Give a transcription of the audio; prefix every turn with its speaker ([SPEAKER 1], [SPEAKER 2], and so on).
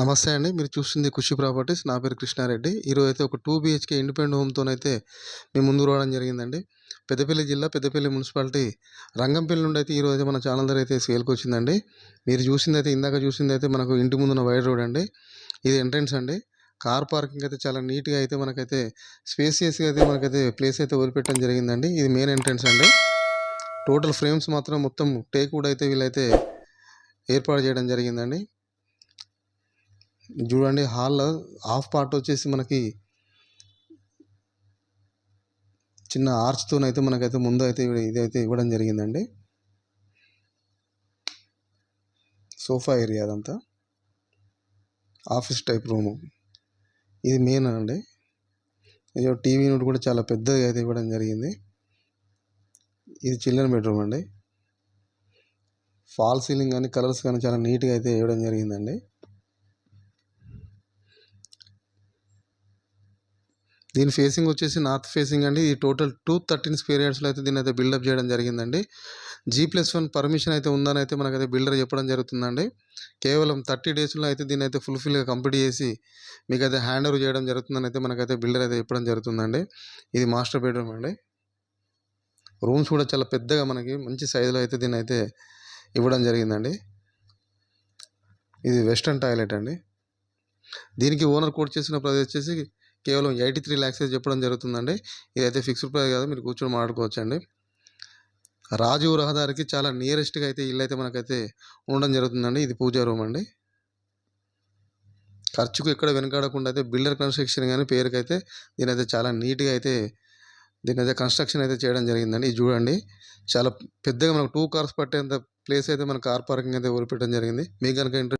[SPEAKER 1] నమస్తే అండి. మీరు చూస్తుంది ఖుషి ప్రాపర్టీస్. నా పేరు కృష్ణారెడ్డి. ఈరోజు అయితే ఒక టూ బిహెచ్కే ఇండిపెండెంట్ హోమ్తోనైతే మేము ముందు రావడం జరిగిందండి. పెద్దపల్లి జిల్లా పెద్దపల్లి మున్సిపాలిటీ రంగంపల్లి నుండి అయితే ఈరోజు అయితే మన ఛానల్ దగ్గర అయితే సేల్కి వచ్చిందండి మీరు చూసింది అయితే ఇందాక చూసింది అయితే మనకు ఇంటి ముందున్న వైడ్ రోడ్ అండి. ఇది ఎంట్రన్స్ అండి. కార్ పార్కింగ్ అయితే చాలా నీట్గా అయితే మనకైతే స్పేసియస్గా అయితే మనకైతే ప్లేస్ అయితే వదిలిపెట్టడం జరిగిందండి. ఇది మెయిన్ ఎంట్రన్స్ అండి. టోటల్ ఫ్రేమ్స్ మాత్రం మొత్తం టేక్ కూడా అయితే వీళ్ళైతే ఏర్పాటు చేయడం జరిగిందండి. చూడండి హాల్లో హాఫ్ పార్ట్ వచ్చేసి మనకి చిన్న ఆర్చ్తోనైతే మనకైతే ముందు అయితే ఇదైతే ఇవ్వడం జరిగిందండి. సోఫా ఏరియా అదంతా. Office type room. ఇది మెయిన్ అండి ఇది టీవీ యూనిట్ కూడా చాలా పెద్దగా అయితే ఇవ్వడం జరిగింది. ఇది చిల్డ్రన్ బెడ్రూమ్ అండి. ఫాల్ సీలింగ్ కానీ కలర్స్ కానీ చాలా నీట్గా అయితే వేయడం జరిగిందండి. దీని ఫేసింగ్ వచ్చేసి నార్త్ ఫేసింగ్ అండి. ఈ టోటల్ టూ థర్టీన్ స్క్వేర్ యార్డ్స్లో అయితే దీన్ని అయితే బిల్డప్ చేయడం జరిగిందండి. జీ ప్లస్ వన్ పర్మిషన్ అయితే ఉందని అయితే మనకైతే బిల్డర్ చెప్పడం జరుగుతుందండి. కేవలం థర్టీ డేస్లో అయితే దీన్ని అయితే ఫుల్ఫిల్గా కంప్లీట్ చేసి మీకు అయితే హ్యాండ్ ఓవర్ చేయడం జరుగుతుందని అయితే మనకైతే బిల్డర్ అయితే చెప్పడం జరుగుతుందండి. ఇది మాస్టర్ బెడ్రూమ్ అండి. రూమ్స్ కూడా చాలా పెద్దగా మనకి మంచి సైజులో అయితే దీన్ని అయితే ఇవ్వడం జరిగిందండి. ఇది వెస్ట్రన్ టాయిలెట్ అండి. దీనికి ఓనర్ కోట్ చేసిన ప్రైస్ వచ్చేసి కేవలం ఎయిటీ త్రీ ల్యాక్స్ చెప్పడం జరుగుతుందండి. ఇదైతే ఫిక్స్డ్ ప్రైస్ కాదు మీరు కూర్చొని మాట్లాడుకోవచ్చండి. రాజీవ్ రాజు రహదారికి చాలా నియరెస్ట్గా అయితే ఇల్లు అయితే మనకైతే ఉండడం జరుగుతుందండి. ఇది పూజా రూమ్ అండి. ఖర్చుకు ఎక్కడ వెనకాడకుండా అయితే బిల్డర్ కన్స్ట్రక్షన్ కానీ పేరుకైతే దీని అయితే చాలా నీట్గా అయితే దీని అయితే కన్స్ట్రక్షన్ అయితే చేయడం జరిగిందండి. ఇది చూడండి. చాలా పెద్దగా మనకు టూ కార్స్ పట్టేంత ప్లేస్ అయితే మన కార్ పార్కింగ్ అయితే వదిలిపెట్టడం జరిగింది. మీకు కనుక ఇంట్రెస్ట్